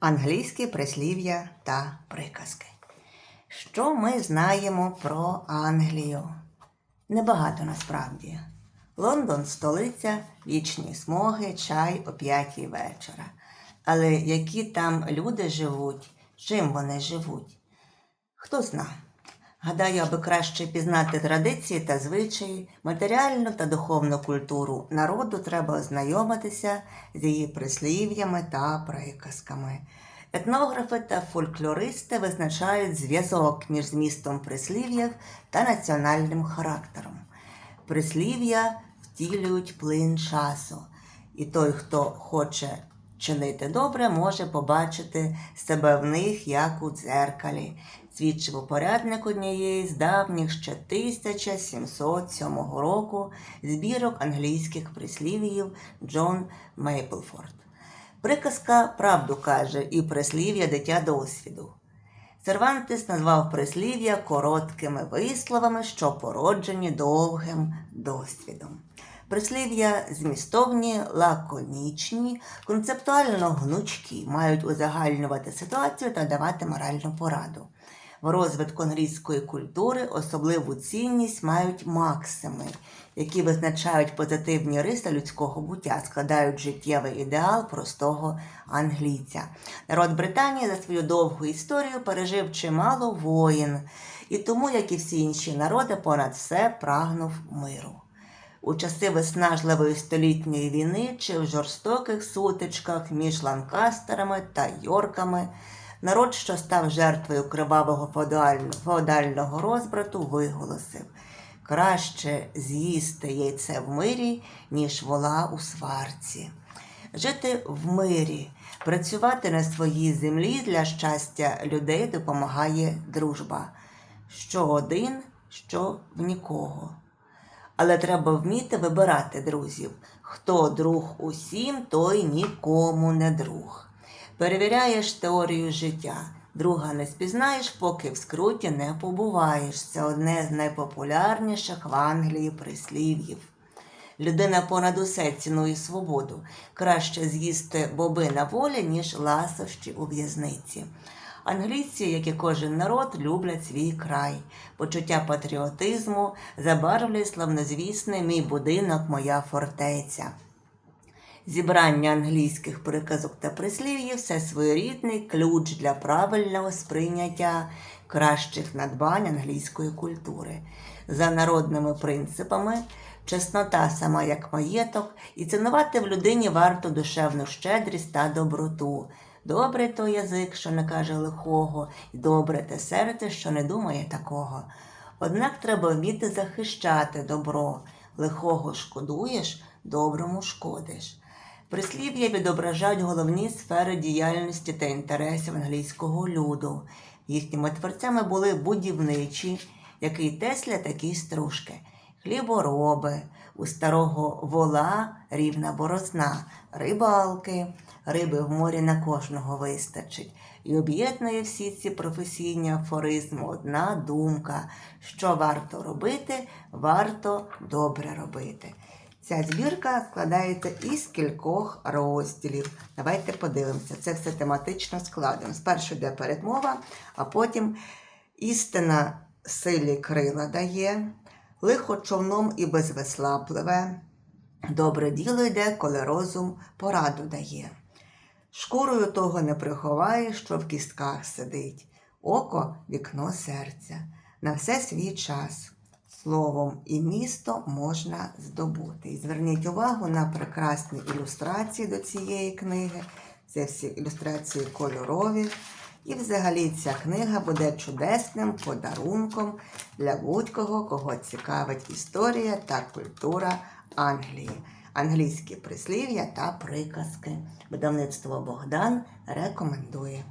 Англійські прислів'я та приказки. Що ми знаємо про Англію? Небагато насправді. Лондон столиця, вічні смоги, чай о п'ятій вечора. Але які там люди живуть, чим вони живуть? Хто зна? Гадаю, аби краще пізнати традиції та звичаї, матеріальну та духовну культуру народу треба ознайомитися з її прислів'ями та приказками. Етнографи та фольклористи визначають зв'язок між змістом прислів'їв та національним характером. Прислів'я втілюють плин часу, і той, хто хоче чинити добре, може побачити себе в них як у дзеркалі, свідчив упорядник однієї з давніх ще 1707 року збірок англійських прислів'їв Джон Мейплфорд. Приказка правду каже і прислів'я дитя досвіду. Сервантес назвав прислів'я короткими висловами, що породжені довгим досвідом. Прислів'я змістовні, лаконічні, концептуально гнучкі, мають узагальнювати ситуацію та давати моральну пораду. В розвитку англійської культури особливу цінність мають максими, які визначають позитивні риси людського буття, складають життєвий ідеал простого англійця. Народ Британії за свою довгу історію пережив чимало воїн, і тому, як і всі інші народи, понад все прагнув миру. У часи виснажливої столітньої війни чи в жорстоких сутичках між ланкастерами та йорками народ, що став жертвою кривавого феодального, розбрату, виголосив краще з'їсти яйце в мирі, ніж вола у сварці. Жити в мирі, працювати на своїй землі для щастя людей допомагає дружба. Що один, що в нікого. Але треба вміти вибирати друзів. Хто друг усім, той нікому не друг. Перевіряєш теорію життя. Друга не спізнаєш, поки в скруті не побуваєш. Це одне з найпопулярніших в Англії прислів'їв. Людина понад усе цінує свободу. Краще з'їсти боби на волі, ніж ласощі у в'язниці. Англійці, як і кожен народ, люблять свій край. Почуття патріотизму забарвлює славнозвісний мій будинок, моя фортеця. Зібрання англійських приказок та прислів'їв це своєрідний ключ для правильного сприйняття кращих надбань англійської культури. За народними принципами, чеснота сама як маєток, і цінувати в людині варто душевну щедрість та доброту. Добре то язик, що не каже лихого, і добре те серце, що не думає такого. Однак треба вміти захищати добро. Лихого шкодуєш, доброму шкодиш. Прислів'я відображають головні сфери діяльності та інтересів англійського люду. Їхніми творцями були будівничі, який Тесля, такі стружки, хлібороби, у старого вола рівна борозна, рибалки, риби в морі на кожного вистачить. І об'єднує всі ці професійні афоризми одна думка, що варто робити, варто добре робити. Ця збірка складається із кількох розділів. Давайте подивимося. Це все тематично складено. Спершу йде передмова, а потім істина силі крила дає, лихо човном і без весла пливе. Добре діло йде, коли розум пораду дає. Шкурою того не приховаєш, що в кістках сидить. Око вікно серця. На все свій час. Словом і місто можна здобути. І зверніть увагу на прекрасні ілюстрації до цієї книги. Це всі ілюстрації кольорові. І взагалі ця книга буде чудесним подарунком для будь-кого, кого цікавить історія та культура Англії. Англійські прислів'я та приказки. Видавництво Богдан рекомендує.